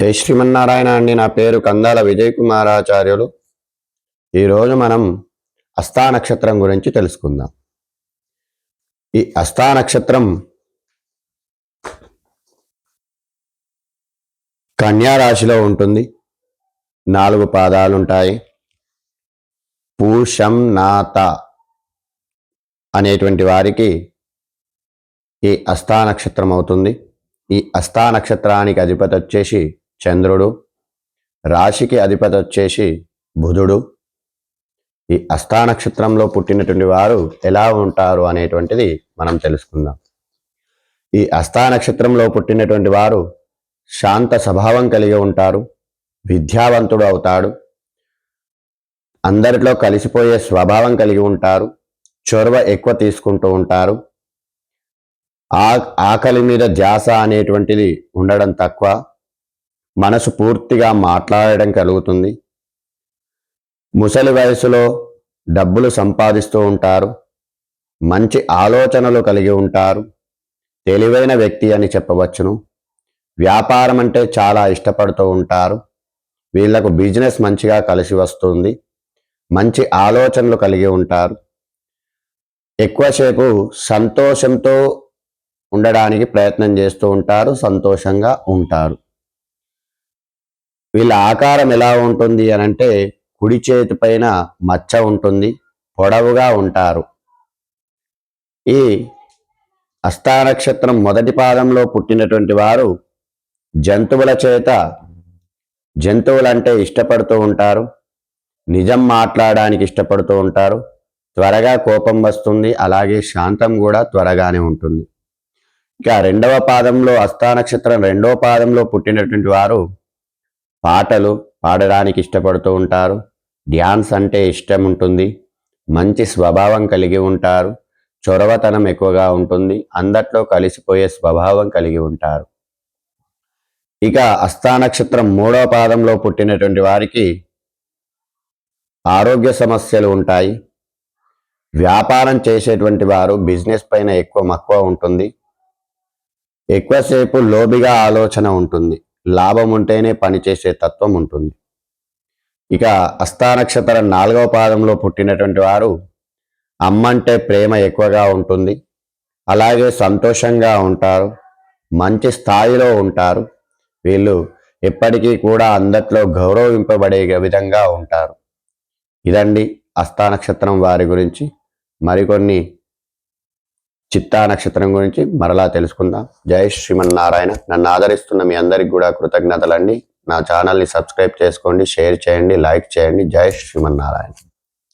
జై శ్రీమన్నారాయణ అండి? నా పేరు కందాల విజయ్ కుమారాచార్యులు ఈరోజు మనం అస్థా నక్షత్రం గురించి తెలుసుకుందాం. ఈ అస్థా నక్షత్రం కన్యా రాశిలో ఉంటుంది. నాలుగు పాదాలు ఉంటాయి పూషం నాత అనేటువంటి వారికి ఈ అస్థా నక్షత్రం అవుతుంది. ఈ అస్థా నక్షత్రానికి అధిపతి వచ్చేసి చంద్రుడు రాశికి అధిపతి వచ్చేసి బుధుడు. ఈ అస్థా నక్షత్రంలో పుట్టినటువంటి వారు ఎలా ఉంటారు అనేటువంటిది మనం తెలుసుకుందాం. ఈ అస్థా నక్షత్రంలో పుట్టినటువంటి వారు శాంత స్వభావం కలిగి ఉంటారు విద్యావంతుడు అవుతాడు. అందరిలో కలిసిపోయే స్వభావం కలిగి ఉంటారు చొరవ ఎక్కువ తీసుకుంటూ ఉంటారు. ఆ ఆకలి మీద ధ్యాస అనేటువంటిది ఉండడం తక్కువ. మనసు పూర్తిగా మాట్లాడడం కలుగుతుంది. ముసలి వయసులో డబ్బులు సంపాదిస్తూ ఉంటారు. మంచి ఆలోచనలు కలిగి ఉంటారు. తెలివైన వ్యక్తి అని చెప్పవచ్చును. వ్యాపారం అంటే చాలా ఇష్టపడుతూ ఉంటారు. వీళ్ళకు బిజినెస్ మంచిగా కలిసి వస్తుంది. మంచి ఆలోచనలు కలిగి ఉంటారు. ఎక్కువసేపు సంతోషంతో ఉండడానికి ప్రయత్నం చేస్తూ ఉంటారు సంతోషంగా ఉంటారు. వీళ్ళ ఆకారం ఎలా ఉంటుంది అని అంటే కుడి చేతి పైన మచ్చ ఉంటుంది పొడవుగా ఉంటారు. ఈ అష్టానక్షత్రం మొదటి పాదంలో పుట్టినటువంటి వారు జంతువుల చేత జంతువులంటే ఇష్టపడుతూ ఉంటారు నిజం మాట్లాడడానికి ఇష్టపడుతూ ఉంటారు. త్వరగా కోపం వస్తుంది అలాగే శాంతం కూడా త్వరగానే ఉంటుంది. ఇక రెండవ పాదంలో అస్థానక్షత్రం రెండవ పాదంలో పుట్టినటువంటి వారు పాటలు పాడడానికి ఇష్టపడుతూ ఉంటారు. డ్యాన్స్ అంటే ఇష్టం ఉంటుంది. మంచి స్వభావం కలిగి ఉంటారు. చొరవతనం ఎక్కువగా ఉంటుంది. అందట్లో కలిసిపోయే స్వభావం కలిగి ఉంటారు. ఇక అస్థానక్షత్రం మూడవ పాదంలో పుట్టినటువంటి వారికి ఆరోగ్య సమస్యలు ఉంటాయి. వ్యాపారం చేసేటువంటి వారు బిజినెస్ పైన ఎక్కువ మక్కువ ఉంటుంది. ఎక్కువసేపు లోబిగా ఆలోచన ఉంటుంది. లాభం ఉంటేనే పనిచేసే తత్వం ఉంటుంది. ఇక అస్థానక్షత్రం నాలుగవ పాదంలో పుట్టినటువంటి వారు అమ్మంటే ప్రేమ ఎక్కువగా ఉంటుంది. అలాగే సంతోషంగా ఉంటారు. మంచి స్థాయిలో ఉంటారు. వీళ్ళు ఎప్పటికీ కూడా అందట్లో గౌరవింపబడే విధంగా ఉంటారు. ఇదండి అస్థానక్షత్రం వారి గురించి. మరికొన్ని చిత్తా నక్షత్రం గురించి మరలా తెలుసుకుందాం. జై శ్రీమన్నారాయణ. నన్ను ఆదరిస్తున్న మీ అందరికి కూడా కృతజ్ఞతలండి. నా ఛానల్ని సబ్స్క్రైబ్ చేసుకోండి షేర్ చేయండి లైక్ చేయండి. జై శ్రీమన్నారాయణ.